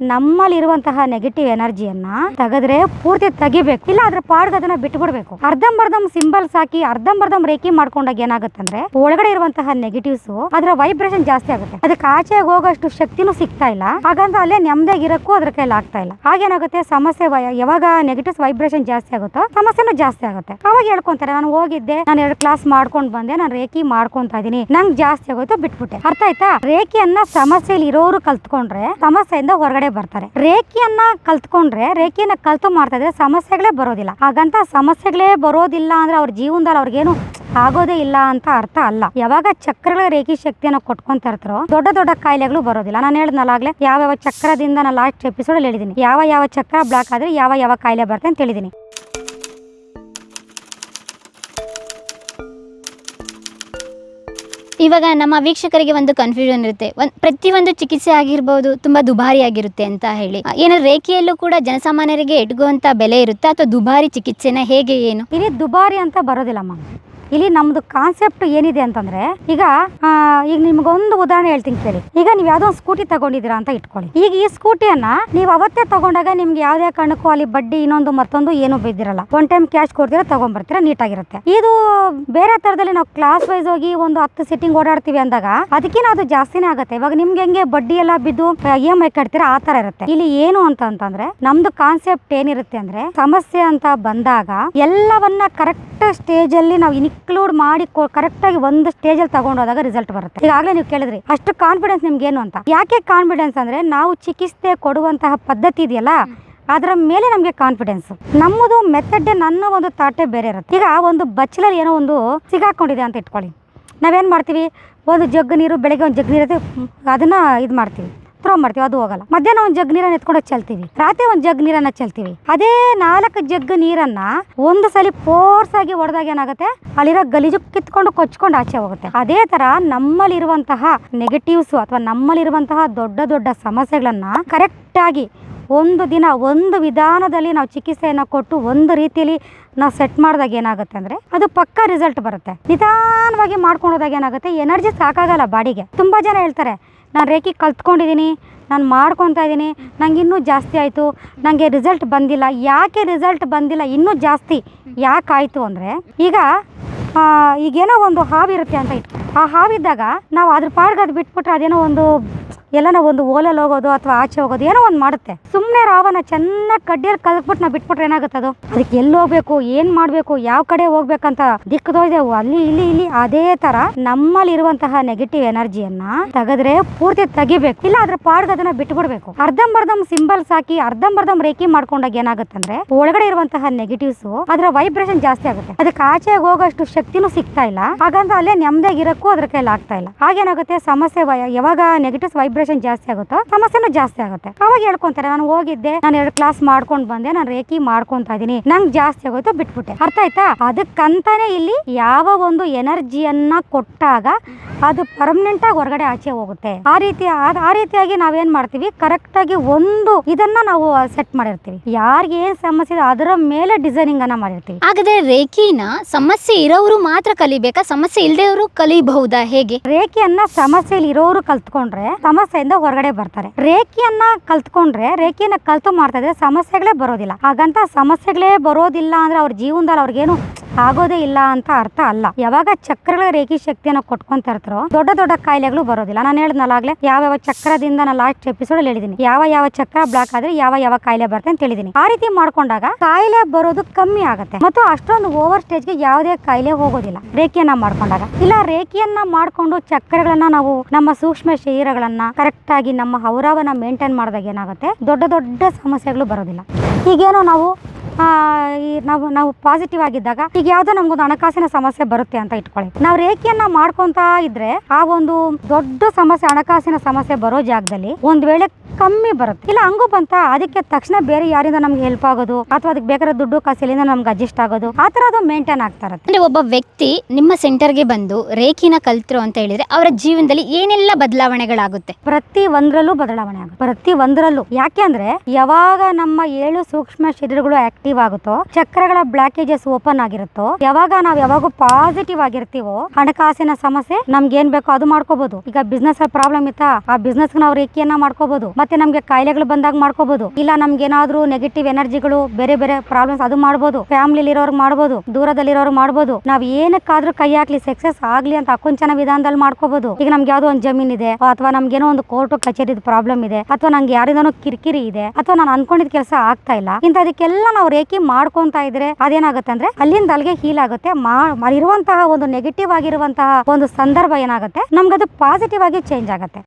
ನಮ್ಮಲ್ಲಿರುವಂತಹ negative ಎನರ್ಜಿಯನ್ನ ತೆಗೆದ್ರೆ ಪೂರ್ತಿ ತೆಗಿಬೇಕು. ಇಲ್ಲ ಅದ್ರ ಪಾಡ್ಗೆ ಅದನ್ನ ಬಿಟ್ಬಿಡ್ಬೇಕು. ಅರ್ಧಂಬರ್ಧಂ ಸಿಂಬಲ್ಸ್ ಹಾಕಿ ಅರ್ಧಂಬರ್ಧಂ ರೇಖಿ ಮಾಡ್ಕೊಂಡಾಗ ಏನಾಗುತ್ತಂದ್ರೆ, ಒಳಗಡೆ ಇರುವಂತಹ ನೆಗೆಟಿವ್ಸ್ ಅದರ ವೈಬ್ರೇಷನ್ ಜಾಸ್ತಿ ಆಗುತ್ತೆ. ಅದಕ್ಕೆ ಆಚೆಗೆ ಹೋಗೋಷ್ಟು ಶಕ್ತಿನೂ ಸಿಗ್ತಾ ಇಲ್ಲ. ಹಾಗಂತ ಅಲ್ಲೇ ನೆಮ್ಮದಿಯಾಗಿರಕ್ಕೂ ಅದ್ರ ಕೈಲಿ ಆಗ್ತಾ ಇಲ್ಲ. ಹಾಗೇನಾಗುತ್ತೆ, ಸಮಸ್ಯೆ ಯಾವಾಗ ನೆಗೆಟಿವ್ಸ್ ವೈಬ್ರೇಷನ್ ಜಾಸ್ತಿ ಆಗುತ್ತೋ, ಸಮಸ್ಯೆನೂ ಜಾಸ್ತಿ ಆಗುತ್ತೆ. ಅವಾಗ ಹೇಳ್ಕೊಂತಾರೆ, ನಾನು ಹೋಗಿದ್ದೆ, ನಾನು ಎರಡು ಕ್ಲಾಸ್ ಮಾಡ್ಕೊಂಡ್ ಬಂದೆ, ನಾನು ರೇಖಿ ಮಾಡ್ಕೊಂತ ಇದೀನಿ ನಂಗೆ ಜಾಸ್ತಿ ಆಗೋಯ್ತು, ಬಿಟ್ಬಿಟ್ಟೆ. ಅರ್ಥ ಆಯ್ತಾ? ರೇಖಿಯನ್ನ ಸಮಸ್ಯೆಯಲ್ಲಿ ಇರೋರು ಕಲ್ತ್ಕೊಂಡ್ರೆ, ಸಮಸ್ಯೆಯಿಂದ ಹೊರಗಡೆ ಬರ್ತಾರೆ. ರೇಖಿಯನ್ನ ಕಲ್ತ್ಕೊಂಡ್ರೆ, ರೇಖಿಯನ್ನ ಕಲ್ತು ಮಾಡ್ತಾ ಇದ್ರೆ ಸಮಸ್ಯೆಗಳೇ ಬರೋದಿಲ್ಲ. ಹಾಗಂತ ಸಮಸ್ಯೆಗಳೇ ಬರೋದಿಲ್ಲ ಅಂದ್ರೆ ಅವ್ರ ಜೀವನದಲ್ಲಿ ಅವ್ರಿಗೇನು ಆಗೋದೇ ಇಲ್ಲ ಅಂತ ಅರ್ಥ ಅಲ್ಲ. ಯಾವಾಗ ಚಕ್ರಗಳ ರೇಖಿ ಶಕ್ತಿಯನ್ನು ಕೊಟ್ಕೊಂತ ಇರ್ತಾರೋ, ದೊಡ್ಡ ದೊಡ್ಡ ಕಾಯಿಲೆಗಳು ಬರೋದಿಲ್ಲ. ನಾನು ಹೇಳಿದ್ನಲ್ಲಾಗ್ಲೇ ಯಾವ ಯಾವ ಚಕ್ರದಿಂದ ನಾನು ಲಾಸ್ಟ್ ಎಪಿಸೋಡ್ ಹೇಳಿದೀನಿ. ಯಾವ ಯಾವ ಚಕ್ರ ಬ್ಲಾಕ್ ಆದ್ರೆ ಯಾವ ಯಾವ ಕಾಯಿಲೆ ಬರುತ್ತೆ ಅಂತ ಹೇಳಿದೀನಿ. ಇವಾಗ ನಮ್ಮ ವೀಕ್ಷಕರಿಗೆ ಒಂದು ಕನ್ಫ್ಯೂಷನ್ ಇರುತ್ತೆ. ಒಂದ್ ಪ್ರತಿಯೊಂದು ಚಿಕಿತ್ಸೆ ಆಗಿರ್ಬೋದು ತುಂಬಾ ದುಬಾರಿ ಆಗಿರುತ್ತೆ ಅಂತ ಹೇಳಿ. ಏನಾದ್ರು ರೇಖೆಯಲ್ಲೂ ಕೂಡ ಜನಸಾಮಾನ್ಯರಿಗೆ ಎಟ್ಗುವಂತ ಬೆಲೆ ಇರುತ್ತೆ ಅಥವಾ ದುಬಾರಿ ಚಿಕಿತ್ಸೆನ ಹೇಗೆ ಏನು? ಇಲ್ಲಿ ದುಬಾರಿ ಅಂತ ಬರೋದಿಲ್ಲಮ್ಮ ಇಲ್ಲಿ ನಮ್ದು ಕಾನ್ಸೆಪ್ಟ್ ಏನಿದೆ ಅಂತಂದ್ರೆ, ಈಗ ಈಗ ನಿಮ್ಗೊಂದು ಉದಾಹರಣೆ ಹೇಳ್ತೀನಿ ಕೇಳಿ. ಈಗ ನೀವು ಯಾವ್ದೋ ಒಂದು ಸ್ಕೂಟಿ ತಗೊಂಡಿದ್ದೀರಾ ಅಂತ ಇಟ್ಕೊಳ್ಳಿ. ಈಗ ಈ ಸ್ಕೂಟಿಯನ್ನ ನೀವು ಅವತ್ತೇ ತಗೊಂಡಾಗ ನಿಮ್ಗೆ ಯಾವ್ದೇ ಕಾರಣಕ್ಕೂ ಅಲ್ಲಿ ಬಡ್ಡಿ ಇನ್ನೊಂದು ಮತ್ತೊಂದು ಏನು ಬಿದ್ದಿರಲ್ಲ. ಒನ್ ಟೈಮ್ ಕ್ಯಾಶ್ ಕೊಡ್ತೀರಾ ತಗೊಂಡ್ಬರ್ತೀರಾ ನೀಟಾಗಿರುತ್ತೆ. ಇದು ಬೇರೆ ತರದಲ್ಲಿ ನಾವು ಕ್ಲಾಸ್ ವೈಸ್ ಹೋಗಿ ಒಂದು ಹತ್ತು ಸಿಟ್ಟಿಂಗ್ ಓಡಾಡ್ತೀವಿ ಅಂದಾಗ ಅದಕ್ಕಿಂತ ಅದು ಜಾಸ್ತಿನೇ ಆಗುತ್ತೆ. ಇವಾಗ ನಿಮ್ಗೆ ಹೆಂಗೆ ಬಡ್ಡಿ ಎಲ್ಲ ಬಿದ್ದು ಇ ಎಂ ಐ ಕಟ್ತೀರಾ, ಆ ತರ ಇರುತ್ತೆ. ಇಲ್ಲಿ ಏನು ಅಂತ ಅಂತಂದ್ರೆ, ನಮ್ದು ಕಾನ್ಸೆಪ್ಟ್ ಏನಿರುತ್ತೆ ಅಂದ್ರೆ, ಸಮಸ್ಯೆ ಅಂತ ಬಂದಾಗ ಎಲ್ಲವನ್ನ ಕರೆಕ್ಟ್ ಸ್ಟೇಜ್ ಅಲ್ಲಿ ನಾವು ಇನ್ಕ್ಲೂಡ್ ಮಾಡಿ ಕರೆಕ್ಟಾಗಿ ಒಂದು ಸ್ಟೇಜ್ ಅಲ್ಲಿ ತಗೊಂಡೋದಾಗ ರಿಸಲ್ಟ್ ಬರುತ್ತೆ. ಈಗಾಗಲೇ ನೀವು ಕೇಳಿದ್ರಿ, ಅಷ್ಟು ಕಾನ್ಫಿಡೆನ್ಸ್ ನಿಮ್ಗೆ ಏನು ಅಂತ. ಯಾಕೆ ಕಾನ್ಫಿಡೆನ್ಸ್ ಅಂದ್ರೆ ನಾವು ಚಿಕಿತ್ಸೆ ಕೊಡುವಂತಹ ಪದ್ಧತಿ ಇದೆಯಲ್ಲ, ಅದರ ಮೇಲೆ ನಮಗೆ ಕಾನ್ಫಿಡೆನ್ಸ್ ನಮ್ಮದು ಮೆಥಡ್ ನನ್ನ ಒಂದು ತಾಟೆ ಬೇರೆ ಇರುತ್ತೆ. ಈಗ ಒಂದು ಬಚ್ಚಲಲ್ಲಿ ಏನೋ ಒಂದು ಸಿಗಾಕೊಂಡಿದೆ ಅಂತ ಇಟ್ಕೊಳ್ಳಿ. ನಾವೇನು ಮಾಡ್ತೀವಿ? ಒಂದು ಜಗ್ ನೀರು, ಬೆಳಗ್ಗೆ ಒಂದು ಜಗ್ ನೀರು ಅದನ್ನ ಇದು ಮಾಡ್ತೀವಿ. ಥ್ರೋ ಮಾಡ್ತೀವಿ, ಅದು ಹೋಗಲ್ಲ. ಮಧ್ಯಾಹ್ನ ಒಂದು ಜಗ್ ನೀರನ್ನ ಎತ್ಕೊಂಡು ಚೆಲ್ತೀವಿ. ರಾತ್ರಿ ಒಂದು ಜಗ್ ನೀರನ್ನ ಚೆಲ್ತೀವಿ. ಅದೇ ನಾಲ್ಕು ಜಗ್ ನೀರನ್ನ ಒಂದು ಸಲ ಫೋರ್ಸ್ ಆಗಿ ಹೊಡೆದಾಗ ಏನಾಗುತ್ತೆ? ಅಲ್ಲಿರೋ ಗಲೀಜು ಕಿತ್ಕೊಂಡು ಕೊಚ್ಕೊಂಡು ಆಚೆ ಹೋಗುತ್ತೆ. ಅದೇ ತರ ನಮ್ಮಲ್ಲಿರುವಂತಹ ನೆಗೆಟಿವ್ಸ್ ಅಥವಾ ನಮ್ಮಲ್ಲಿರುವಂತಹ ದೊಡ್ಡ ದೊಡ್ಡ ಸಮಸ್ಯೆಗಳನ್ನ ಕರೆಕ್ಟ್ ಆಗಿ ಒಂದು ದಿನ, ಒಂದು ವಿಧಾನದಲ್ಲಿ ನಾವು ಚಿಕಿತ್ಸೆಯನ್ನು ಕೊಟ್ಟು ಒಂದು ರೀತಿಯಲ್ಲಿ ನಾವು ಸೆಟ್ ಮಾಡಿದಾಗ ಏನಾಗುತ್ತೆ ಅಂದರೆ ಅದು ಪಕ್ಕಾ ರಿಸಲ್ಟ್ ಬರುತ್ತೆ. ನಿಧಾನವಾಗಿ ಮಾಡ್ಕೊಂಡು ಏನಾಗುತ್ತೆ? ಎನರ್ಜಿ ಸಾಕಾಗಲ್ಲ ಬಾಡಿಗೆ. ತುಂಬ ಜನ ಹೇಳ್ತಾರೆ, ನಾನು ರೇಖಿ ಕಲ್ತ್ಕೊಂಡಿದ್ದೀನಿ ನಾನು ಮಾಡ್ಕೊತಾ ಇದ್ದೀನಿ ನಂಗೆ ಇನ್ನೂ ಜಾಸ್ತಿ ಆಯಿತು ನನಗೆ ರಿಸಲ್ಟ್ ಬಂದಿಲ್ಲ. ಯಾಕೆ ರಿಸಲ್ಟ್ ಬಂದಿಲ್ಲ? ಇನ್ನೂ ಜಾಸ್ತಿ. ಯಾಕಾಯಿತು ಅಂದರೆ, ಈಗ ಈಗೇನೋ ಒಂದು ಹಾವಿರುತ್ತೆ ಅಂತ ಇಟ್ಟು ಆ ಹಾವಿದ್ದಾಗ ನಾವು ಅದ್ರ ಪಾಡ್ಗೆ ಅದು ಬಿಟ್ಬಿಟ್ರೆ ಅದೇನೋ ಒಂದು ಎಲ್ಲನೋ ಒಂದು ಓಲಲ್ಲಿ ಹೋಗೋದು ಅಥವಾ ಆಚೆ ಹೋಗೋದು ಏನೋ ಒಂದು ಮಾಡುತ್ತೆ. ಸುಮ್ಮನೆ ರಾವನ ಚೆನ್ನಾಗಿ ಕಡ್ಡಿಯಲ್ಲಿ ಕಲ್ತ್ಬಿಟ್ಟು ನಾವು ಬಿಟ್ಬಿಟ್ರೆ ಏನಾಗುತ್ತೆ ಅದು? ಅದಕ್ಕೆ ಎಲ್ಲಿ ಹೋಗ್ಬೇಕು, ಏನು ಮಾಡಬೇಕು, ಯಾವ ಕಡೆ ಹೋಗ್ಬೇಕಂತ ದಿಕ್ಕದೋಯ್ದೆವು ಅಲ್ಲಿ, ಇಲ್ಲಿ ಇಲ್ಲಿ, ಅದೇ ತರ ನಮ್ಮಲ್ಲಿರುವಂತಹ ನೆಗೆಟಿವ್ ಎನರ್ಜಿಯನ್ನ ತೆಗೆದ್ರೆ ಪೂರ್ತಿ ತೆಗಿಬೇಕು. ಇಲ್ಲ ಅದ್ರ ಪಾಡ್ಗೆ ಅದನ್ನ ಬಿಟ್ಬಿಡ್ಬೇಕು. ಅರ್ಧಂಬರ್ಧಂ ಸಿಂಬಲ್ಸ್ ಹಾಕಿ ಅರ್ಧಂಬರ್ಧಂ ರೇಖಿ ಮಾಡ್ಕೊಂಡಾಗ ಏನಾಗುತ್ತಂದ್ರೆ, ಒಳಗಡೆ ಇರುವಂತಹ ನೆಗೆಟಿವ್ಸ್ ಅದರ ವೈಬ್ರೇಷನ್ ಜಾಸ್ತಿ ಆಗುತ್ತೆ. ಅದಕ್ಕೆ ಆಚೆ ಹೋಗೋಷ್ಟು ಶಕ್ತಿನೂ ಸಿಗ್ತಾ ಇಲ್ಲ. ಹಾಗಂತ ಅಲ್ಲೇ ನೆಮ್ಮದಿಯಾಗಿರಕ್ಕೂ ಅದ್ರ ಕೈಲಿ ಆಗ್ತಾ ಇಲ್ಲ. ಹಾಗೇನಾಗುತ್ತೆ? ಸಮಸ್ಯೆ ಯಾವಾಗ ನೆಗೆಟಿವ್ಸ್ ವೈಬ್ರೇಷನ್ ಜಾಸ್ತಿ ಆಗುತ್ತೋ ಸಮಸ್ಯೆನೂ ಜಾಸ್ತಿ ಆಗುತ್ತೆ. ಅವಾಗ ಹೇಳ್ಕೊಂತಾರೆ ನಾನು ಹೋಗಿದ್ದೆ ನಾನು ಎರಡು ಕ್ಲಾಸ್ ಮಾಡ್ಕೊಂಡು ಬಂದೆ ನಾನು ರೇಖಿ ಮಾಡ್ಕೊತಾ ಇದೀನಿ ನಂಗೆ ಜಾಸ್ತಿ ಆಗೋಯ್ತು ಬಿಟ್ಬಿಟ್ಟೆ. ಅರ್ಥ ಆಯ್ತಾ? ಅದಕ್ಕಂತಾನೆ ಇಲ್ಲಿ ಯಾವ ಒಂದು ಎನರ್ಜಿಯನ್ನ ಕೊಟ್ಟಾಗ ಅದು ಪರ್ಮನೆಂಟ್ ಆಗಿ ಹೊರಗಡೆ ಆಚೆ ಹೋಗುತ್ತೆ. ಆ ರೀತಿ ಆ- ರೀತಿಯಾಗಿ ನಾವೇನ್ ಮಾಡ್ತೀವಿ? ಕರೆಕ್ಟ್ ಆಗಿ ಒಂದು ಇದನ್ನ ನಾವು ಸೆಟ್ ಮಾಡಿರ್ತೀವಿ. ಯಾರಿಗೆ ಏನ್ ಸಮಸ್ಯೆ ಇದೆ ಅದರ ಮೇಲೆ ಡಿಸೈನಿಂಗ್ ಅನ್ನ ಮಾಡಿರ್ತೀವಿ. ಹಾಗಾದ್ರೆ ರೇಖಿನ ಸಮಸ್ಯೆ ಇರೋರು ಮಾತ್ರ ಕಲಿಬೇಕಾ? ಸಮಸ್ಯೆ ಇಲ್ದೇವರು ಕಲಿಬಹುದಾ ಹೇಗೆ? ರೇಖೆಯನ್ನ ಸಮಸ್ಯೆ ಇರೋರು ಕಲ್ತ್ಕೊಂಡ್ರೆ ಸಮಸ್ಯೆಯಿಂದ ಹೊರಗಡೆ ಬರ್ತಾರೆ. ರೇಖಿಯನ್ನ ಕಲ್ತ್ಕೊಂಡ್ರೆ, ರೇಖಿಯನ್ನ ಕಲ್ತು ಮಾಡ್ತಾ ಇದ್ರೆ ಸಮಸ್ಯೆಗಳೇ ಬರೋದಿಲ್ಲ. ಹಾಗಂತ ಸಮಸ್ಯೆಗಳೇ ಬರೋದಿಲ್ಲ ಅಂದ್ರೆ ಅವ್ರ ಜೀವನದಲ್ಲಿ ಅವ್ರಿಗೇನು ಆಗೋದೇ ಇಲ್ಲ ಅಂತ ಅರ್ಥ ಅಲ್ಲ. ಯಾವಾಗ ಚಕ್ರಗಳ ರೇಖಿ ಶಕ್ತಿಯನ್ನು ಕೊಟ್ಕೊಂತ ಇರ್ತಾರೋ ದೊಡ್ಡ ದೊಡ್ಡ ಕಾಯಿಲೆಗಳು ಬರೋದಿಲ್ಲ. ನಾನು ಹೇಳಿದ್ನಲ್ಲಾಗ್ಲೇ ಯಾವ ಯಾವ ಚಕ್ರದಿಂದ ನಾನು ಲಾಸ್ಟ್ ಎಪಿಸೋಡ್ ಹೇಳಿದೀನಿ. ಯಾವ ಯಾವ ಚಕ್ರ ಬ್ಲಾಕ್ ಆದ್ರೆ ಯಾವ ಯಾವ ಕಾಯಿಲೆ ಬರುತ್ತೆ ಅಂತ ಹೇಳಿದೀನಿ. ಆ ರೀತಿ ಮಾಡ್ಕೊಂಡಾಗ ಕಾಯಿಲೆ ಬರೋದು ಕಮ್ಮಿ ಆಗುತ್ತೆ. ಮತ್ತು ಅಷ್ಟೊಂದು ಓವರ್ ಸ್ಟೇಜ್ಗೆ ಯಾವುದೇ ಕಾಯಿಲೆ ಹೋಗೋದಿಲ್ಲ. ರೇಖೆಯನ್ನ ಮಾಡ್ಕೊಂಡಾಗ. ಇಲ್ಲ, ರೇಖೆಯನ್ನ ಮಾಡ್ಕೊಂಡು ಚಕ್ರಗಳನ್ನ ನಾವು ನಮ್ಮ ಸೂಕ್ಷ್ಮ ಶರೀರಗಳನ್ನ ಕರೆಕ್ಟ್ ಆಗಿ ನಮ್ಮ ಹೌರಾವನ್ನ ಮೇಂಟೈನ್ ಮಾಡಿದಾಗ ಏನಾಗುತ್ತೆ? ದೊಡ್ಡ ದೊಡ್ಡ ಸಮಸ್ಯೆಗಳು ಬರೋದಿಲ್ಲ. ಈಗೇನೋ ನಾವು ಈ ನಾವು ನಾವು ಪಾಸಿಟಿವ್ ಆಗಿದ್ದಾಗ ಈಗ ಯಾವ್ದೋ ನಮ್ಗೊಂದು ಹಣಕಾಸಿನ ಸಮಸ್ಯೆ ಬರುತ್ತೆ ಅಂತ ಇಟ್ಕೊಳ್ಳಿ. ನಾವು ರೇಖೆಯನ್ನ ಮಾಡ್ಕೊಂತಾ ಇದ್ರೆ ಆ ಒಂದು ದೊಡ್ಡ ಸಮಸ್ಯೆ ಹಣಕಾಸಿನ ಸಮಸ್ಯೆ ಬರೋ ಜಾಗದಲ್ಲಿ ಒಂದ್ ವೇಳೆ ಕಮ್ಮಿ ಬರುತ್ತೆ. ಇಲ್ಲ ಹಂಗೂ ಬಂತ ಅದಕ್ಕೆ ತಕ್ಷಣ ಬೇರೆ ಯಾರಿಂದ ನಮ್ಗೆ ಹೆಲ್ಪ್ ಆಗೋದು ಅಥವಾ ಅದಕ್ಕೆ ಬೇಕಾದ ದುಡ್ಡು ಕಾಸಿಲಿಂದ ನಮ್ಗೆ ಅಡ್ಜಸ್ಟ್ ಆಗೋದು ಆ ತರ ಅದು ಮೇಂಟೈನ್ ಆಗ್ತಾ ಇರುತ್ತೆ. ಅಂದ್ರೆ ಒಬ್ಬ ವ್ಯಕ್ತಿ ನಿಮ್ಮ ಸೆಂಟರ್ಗೆ ಬಂದು ರೇಖಿನ ಕಲ್ತ್ರು ಅಂತ ಹೇಳಿದ್ರೆ ಅವರ ಜೀವನದಲ್ಲಿ ಏನೆಲ್ಲ ಬದಲಾವಣೆಗಳಾಗುತ್ತೆ? ಪ್ರತಿ ಒಂದರಲ್ಲೂ ಬದಲಾವಣೆ ಆಗುತ್ತೆ. ಪ್ರತಿ ಒಂದರಲ್ಲೂ. ಯಾಕೆ ಅಂದ್ರೆ ಯಾವಾಗ ನಮ್ಮ ಏಳು ಸೂಕ್ಷ್ಮ ಶರೀರಗಳು ಆಕ್ಟಿವ್ ಆಕ್ಟಿವ್ ಆಗುತ್ತೋ, ಚಕ್ರಗಳ ಬ್ಲಾಕೇಜಸ್ ಓಪನ್ ಆಗಿರುತ್ತೋ, ಯಾವಾಗ ನಾವ್ ಯಾವಾಗ ಪಾಸಿಟಿವ್ ಆಗಿರ್ತೀವೋ, ಹಣಕಾಸಿನ ಸಮಸ್ಯೆ ನಮ್ಗೆ ಏನ್ ಬೇಕೋ ಅದು ಮಾಡ್ಕೋಬಹುದು ಈಗ ಬಿಸ್ನೆಸ್ ಪ್ರಾಬ್ಲಮ್ ಇತ್ತಾ, ಆ ಬಿಸ್ನೆಸ್ ನಾವು ರೇಖೆಯನ್ನ ಮಾಡ್ಕೋಬಹುದು ಮತ್ತೆ ನಮ್ಗೆ ಕಾಯಿಲೆಗಳು ಬಂದಾಗ ಮಾಡ್ಕೋಬಹುದು ಇಲ್ಲ ನಮ್ಗೆ ಏನಾದ್ರೂ ನೆಗೆಟಿವ್ ಎನರ್ಜಿಗಳು ಬೇರೆ ಬೇರೆ ಪ್ರಾಬ್ಲಮ್ಸ್ ಅದು ಮಾಡ್ಬೋದು. ಫ್ಯಾಮಿಲಿ ಇರೋರು ಮಾಡ್ಬೋದು ದೂರದಲ್ಲಿರೋರು ಮಾಡ್ಬೋದು. ನಾವ್ ಏನಕ್ಕಾದ್ರೂ ಕೈ ಹಾಕ್ಲಿ ಸಕ್ಸಸ್ ಆಗ್ಲಿ ಅಂತ ಅಕುಂಚನ ವಿಧಾನದಲ್ಲಿ ಮಾಡ್ಕೋಬಹುದು ಈಗ ನಮ್ಗೆ ಯಾವ್ದೋ ಒಂದು ಜಮೀನ್ ಇದೆ, ಅಥವಾ ನಮ್ಗೇನೋ ಒಂದು ಕೋರ್ಟ್ ಕಚೇರಿದ ಪ್ರಾಬ್ಲಮ್ ಇದೆ, ಅಥವಾ ನಂಗೆ ಯಾರಿಂದನೋ ಕಿರಿಕಿರಿ ಇದೆ, ಅಥವಾ ನಾನು ಅನ್ಕೊಂಡಿದ್ ಕೆಲಸ ಆಗ್ತಾ ಇಲ್ಲ ಇಂತ ಅದಕ್ಕೆಲ್ಲ ನಾವು ರೇಖೆ ಮಾಡ್ಕೊಂತ ಇದ್ರೆ ಅದೇನಾಗುತ್ತೆ ಅಂದ್ರೆ ಅಲ್ಲಿಂದ ಅಲ್ಲಿಗೆ ಹೀಲ್ ಆಗುತ್ತೆ. ಇರುವಂತಹ ಒಂದು ನೆಗೆಟಿವ್ ಆಗಿರುವಂತಹ ಒಂದು ಸಂದರ್ಭ ಏನಾಗುತ್ತೆ? ನಮ್ಗದು ಪಾಸಿಟಿವ್ ಆಗಿ ಚೇಂಜ್ ಆಗುತ್ತೆ.